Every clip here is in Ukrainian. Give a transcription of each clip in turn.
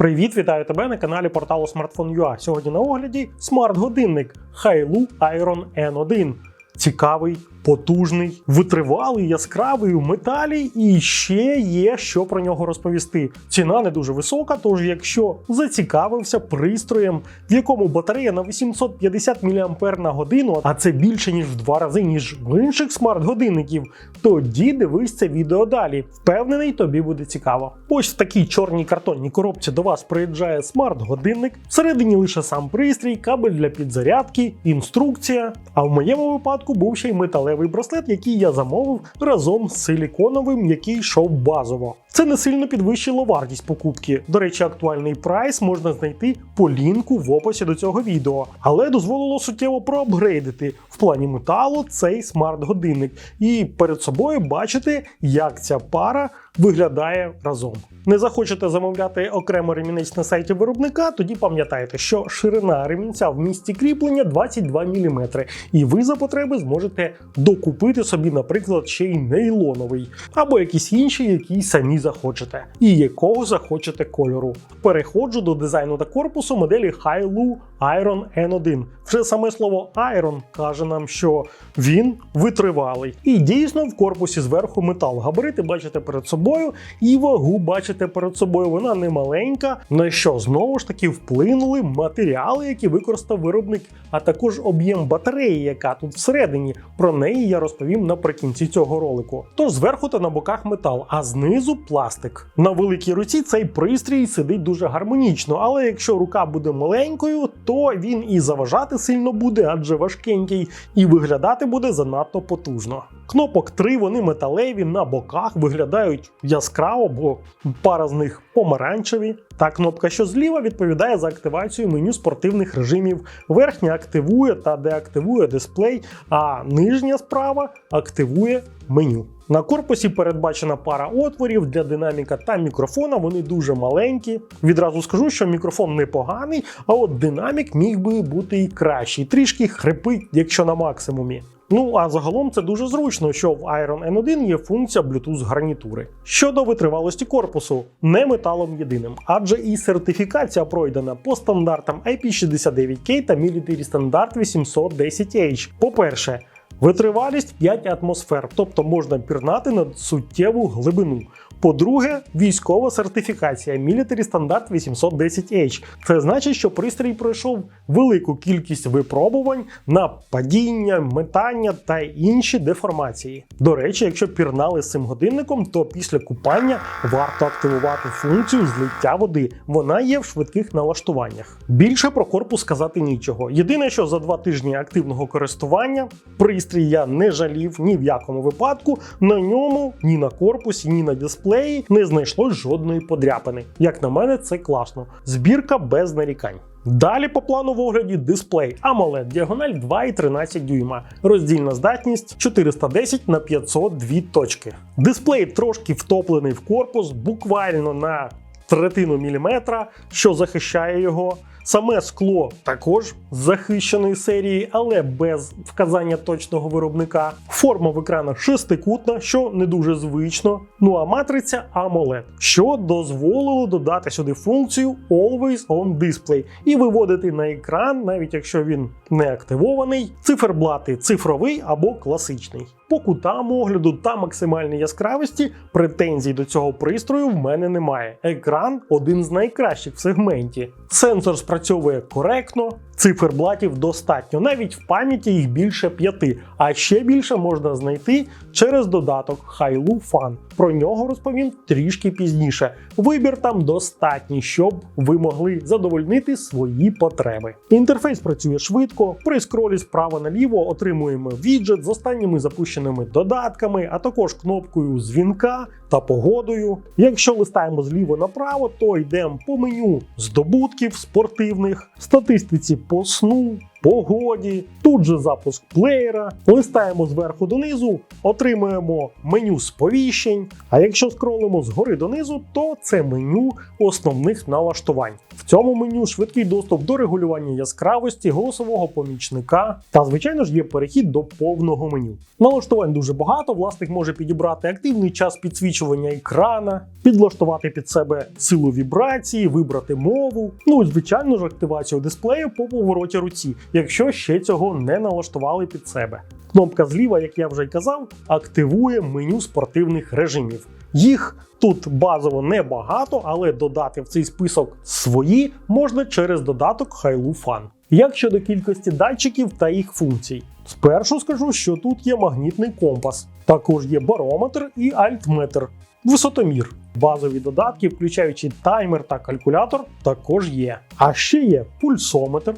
Привіт, вітаю тебе на каналі порталу Smartphone.ua. Сьогодні на огляді смарт-годинник Hailu Iron N1. Цікавий, потужний, витривалий, яскравий у металі, і ще є що про нього розповісти. Ціна не дуже висока, тож якщо зацікавився пристроєм, в якому батарея на 850 мАч на годину, а це більше ніж в два рази, ніж в інших смарт-годинників, тоді дивись це відео далі. Впевнений, тобі буде цікаво. Ось в такій чорній картонній коробці до вас приїжджає смарт-годинник. Всередині лише сам пристрій, кабель для підзарядки, інструкція. А в моєму випадку був ще й металевий браслет, який я замовив разом з силіконовим, який йшов базово. Це не сильно підвищило вартість покупки. До речі, актуальний прайс можна знайти по лінку в описі до цього відео, але дозволило суттєво проапгрейдити в плані металу цей смарт-годинник і перед собою бачити, як ця пара виглядає разом. Не захочете замовляти окремо ремінець на сайті виробника, тоді пам'ятайте, що ширина ремінця в місці кріплення 22 мм, і ви за потреби зможете докупити собі, наприклад, ще й нейлоновий, або якийсь інший, який самі захочете, і якого захочете кольору. Переходжу до дизайну та корпусу моделі Hailu Iron N1. Вже саме слово Iron каже нам, що він витривалий. І дійсно в корпусі зверху метал. Габарити бачите перед собою, і вагу бачите перед собою. Вона не маленька, на що знову ж таки вплинули матеріали, які використав виробник, а також об'єм батареї, яка тут всередині. Про неї я розповім наприкінці цього ролику. Тож зверху та на боках метал, а знизу пластик. На великій руці цей пристрій сидить дуже гармонічно, але якщо рука буде маленькою, то він і заважати сильно буде, адже важкенький, і виглядати буде занадто потужно. Кнопок 3, вони металеві, на боках виглядають яскраво, бо пара з них помаранчеві. Та кнопка, що зліва, відповідає за активацію меню спортивних режимів. Верхня активує та деактивує дисплей, а нижня справа активує меню. На корпусі передбачена пара отворів для динаміка та мікрофона. Вони дуже маленькі. Відразу скажу, що мікрофон непоганий, а от динамік міг би бути і кращий. Трішки хрипить, якщо на максимумі. Ну а загалом це дуже зручно, що в Iron N1 є функція Bluetooth гарнітури. Щодо витривалості корпусу, не металом єдиним, адже і сертифікація пройдена по стандартам IP69K та Military стандарт 810H. По-перше, Витривалість 5 атмосфер, тобто можна пірнати на суттєву глибину. По-друге, військова сертифікація Military стандарт 810H. Це значить, що пристрій пройшов велику кількість випробувань на падіння, метання та інші деформації. До речі, якщо пірнали з цим годинником, то після купання варто активувати функцію злиття води. Вона є в швидких налаштуваннях. Більше про корпус сказати нічого. Єдине, що за два тижні активного користування пристрій я не жалів ні в якому випадку. На ньому, ні на корпусі, ні на дисплеї не знайшлось жодної подряпини. Як на мене, це класно. Збірка без нарікань. Далі по плану в огляді дисплей AMOLED діагональ 2,13 дюйма, роздільна здатність 410 на 502 точки. Дисплей трошки втоплений в корпус, буквально на третину міліметра, що захищає його. Саме скло також захищеної серії, але без вказання точного виробника. Форма в екранах шестикутна, що не дуже звично. Ну а матриця AMOLED, що дозволило додати сюди функцію Always On Display і виводити на екран, навіть якщо він не активований, циферблати цифровий або класичний. По кутам огляду та максимальній яскравості претензій до цього пристрою в мене немає. Екран один з найкращих в сегменті. Сенсор спрацьовує коректно, циферблатів достатньо, навіть в пам'яті їх більше п'яти, а ще більше можна знайти через додаток Hailu Fan. Про нього розповім трішки пізніше. Вибір там достатній, щоб ви могли задовольнити свої потреби. Інтерфейс працює швидко. При скролі справа наліво отримуємо віджит з останніми запущеними додатками, а також кнопкою дзвінка та погодою. Якщо листаємо зліво направо, то йдемо по меню здобутків спортивних, статистиці по сну, погоді, тут же запуск плеєра, листаємо зверху донизу, отримуємо меню сповіщень. А якщо скролимо згори донизу, то це меню основних налаштувань. В цьому меню швидкий доступ до регулювання яскравості, голосового помічника та, звичайно ж, є перехід до повного меню. Налаштувань дуже багато. Власник може підібрати активний час підсвічування екрана, підлаштувати під себе силу вібрації, вибрати мову. Ну і звичайно ж, активацію дисплею по повороті руці, якщо ще цього не налаштували під себе. Кнопка зліва, як я вже й казав, активує меню спортивних режимів. Їх тут базово небагато, але додати в цей список свої можна через додаток Hailu Fun. Як щодо кількості датчиків та їх функцій, спершу скажу, що тут є магнітний компас, також є барометр і альтметр, висотомір. Базові додатки, включаючи таймер та калькулятор, також є. А ще є пульсометр,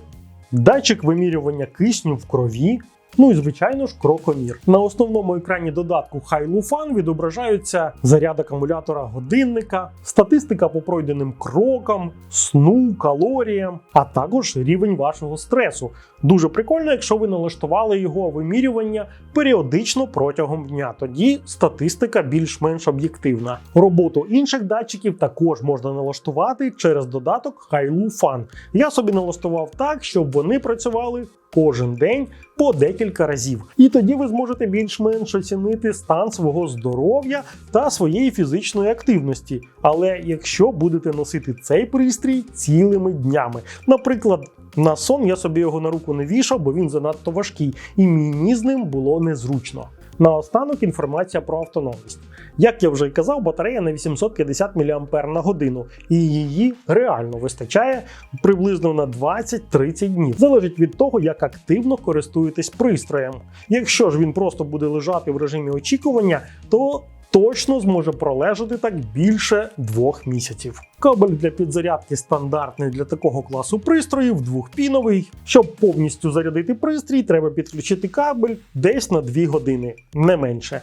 датчик вимірювання кисню в крові. Ну і звичайно ж крокомір. На основному екрані додатку Hailu відображаються заряд акумулятора годинника, статистика по пройденим крокам, сну, калоріям, а також рівень вашого стресу. Дуже прикольно, якщо ви налаштували його вимірювання періодично протягом дня. Тоді статистика більш-менш об'єктивна. Роботу інших датчиків також можна налаштувати через додаток Hailu Я собі налаштував так, щоб вони працювали кожен день по декілька разів. І тоді ви зможете більш-менш оцінити стан свого здоров'я та своєї фізичної активності. Але якщо будете носити цей пристрій цілими днями, наприклад. На сон я собі його на руку не вішав, бо він занадто важкий, і мені з ним було незручно. Наостанок інформація про автономність. Як я вже й казав, батарея на 850 мАч на годину, і її реально вистачає приблизно на 20-30 днів. Залежить від того, як активно користуєтесь пристроєм. Якщо ж він просто буде лежати в режимі очікування, то точно зможе пролежати так більше двох місяців. Кабель для підзарядки стандартний для такого класу пристроїв, двохпіновий. Щоб повністю зарядити пристрій, треба підключити кабель десь на 2 години, не менше.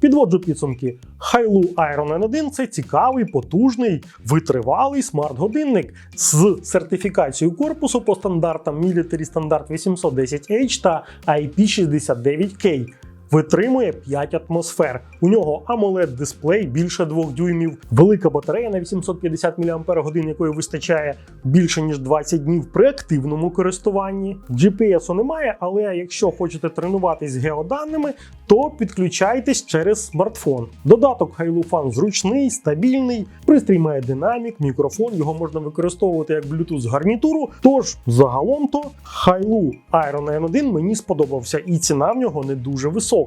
Підводжу підсумки. Hailu Iron N1 це цікавий, потужний, витривалий смарт-годинник з сертифікацією корпусу по стандартам Military Standard 810H та IP69K. Витримує 5 атмосфер. У нього amoled дисплей більше 2 дюймів, велика батарея на 850 мАч, якої вистачає більше ніж 20 днів при активному користуванні. GPS немає, але якщо хочете тренуватись з геоданими, то підключайтесь через смартфон. Додаток Hailu зручний, стабільний, пристрій має динамік, мікрофон, його можна використовувати як Bluetooth гарнітуру. Тож загалом то Hailu Iron N1 мені сподобався, і ціна в нього не дуже висока.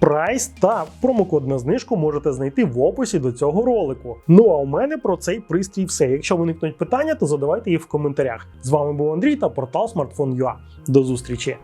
Прайс та промокод на знижку можете знайти в описі до цього ролику. Ну а у мене про цей пристрій все. Якщо виникнуть питання, то задавайте їх в коментарях. З вами був Андрій та портал Smartphone.ua. До зустрічі!